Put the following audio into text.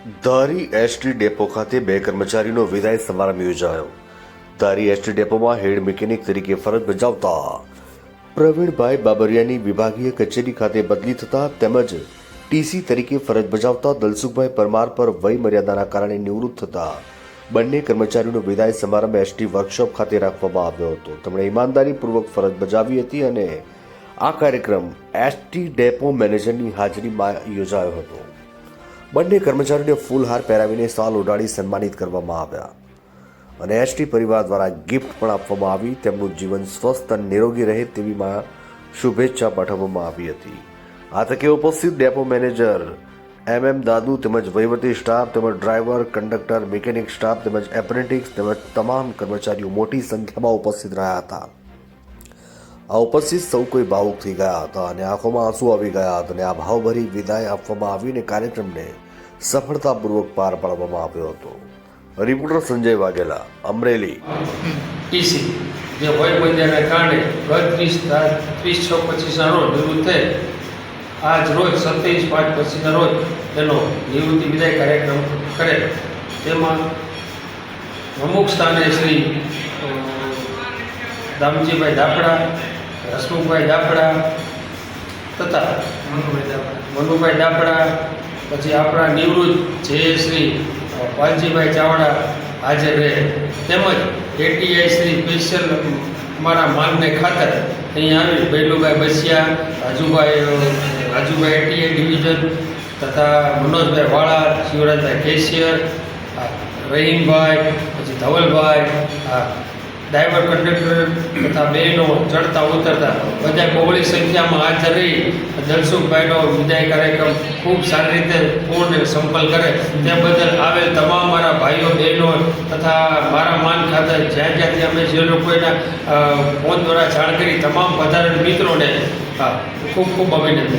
ધારી ST depot ખાતે બે કર્મચારીનો વિદાય સમારંભ યોજાયો. ધારી એસટી ડેપોમાં હેડ મિકેનિક તરીકે ફરજ બજાવતા પ્રવીણભાઈ બાબરિયાની વિભાગીય કચેરી ખાતે બદલી થતા તેમજ ટીસી તરીકે ફરજ બજાવતા દલસુખભાઈ પરમાર પર વય મર્યાદાના કારણે નિવૃત્ત થતા બંને કર્મચારીનો વિદાય સમારંભ એસટી વર્કશોપ ખાતે રાખવામાં આવ્યો હતો. તેમણે ઈમાનદારીપૂર્વક ફરજ બજાવી હતી અને આ કાર્યક્રમ એસટી ડેપો મેનેજરની હાજરીમાં યોજાયો હતો. બંને કર્મચારીઓને ફૂલહાર પહેરાવીને સાલ ઉડાડી સન્માનિત કરવામાં આવ્યા. અને એસટી પરિવાર દ્વારા ગિફ્ટ પણ આપવામાં આવી. તેમનું જીવન સ્વસ્થ અને નિરોગી રહે તેવી માં શુભેચ્છા પાઠવવામાં આવી હતી. આ તકે ઉપસ્થિત ડેપો મેનેજર એમ એમ દાદુ તેમજ વહીવટી સ્ટાફ તેમજ ડ્રાઈવર, કંડક્ટર, મિકેનિક સ્ટાફ તેમજ એપ્રેન્ટિક્સ તેમજ તમામ કર્મચારીઓ મોટી સંખ્યામાં ઉપસ્થિત રહ્યા હતા. આ ઉપસ્થિત સૌ કોઈ ભાવુક થઈ ગયા હતા અને આંખોમાં આંસુ આવી ગયા હતા અને આ ભાવભરી વિદાય આપવામાં આવીને કાર્યક્રમને સફળતાપૂર્વક પાર પાડવામાં આવ્યો હતો. રિપોર્ટર સંજય વાઘેલા, અમરેલી. ટીસી જે વય મર્યાદાને કારણે ગત ત્રીસ ત્રીસ, છ પચીસના રોજ નિવૃત્ત થઈ આજ રોજ સત્યાવીસ, પાંચ પચીસના રોજ એનો નિવૃત્તિ વિદાય કાર્યક્રમ કરે. તેમાં પ્રમુખ સ્થાને શ્રી દામજીભાઈ દાપડા હસમુખભાઈ દાપડા તથા મનુભાઈ દાપડા પછી આપણા નિવૃત્ત જે શ્રી અ, પાલજીભાઈ ચાવડા હાજર રહે. તેમજ એટીઆઈ શ્રી સ્પેશિયલ મારા માનને ખાતર અહીંયા આવી ભૈલુભાઈ બસિયા રાજુભાઈ રાજુભાઈ એટીઆઈ ડિવિઝન તથા મનોજભાઈ વાળા શિવરાજભાઈ કેશિયર રહીમભાઈ પછી ધવલભાઈ ડ્રાઈવર કંડક્ટર તથા બહેનો ચડતા ઉતરતા બધા બહોળી સંખ્યામાં હાજર રહી દલસુખભાઈનો વિદાય કાર્યક્રમ ખૂબ સારી રીતે પૂર્ણ સંપલ કરે. તે બદલ આવેલ તમામ મારા ભાઈઓ, બહેનો તથા મારા માન ખાતર જ્યાં જ્યાંથી અમે જે લોકોના ફોન દ્વારા જાણ કરી, તમામ વધારે મિત્રોને ખૂબ ખૂબ અભિનંદન.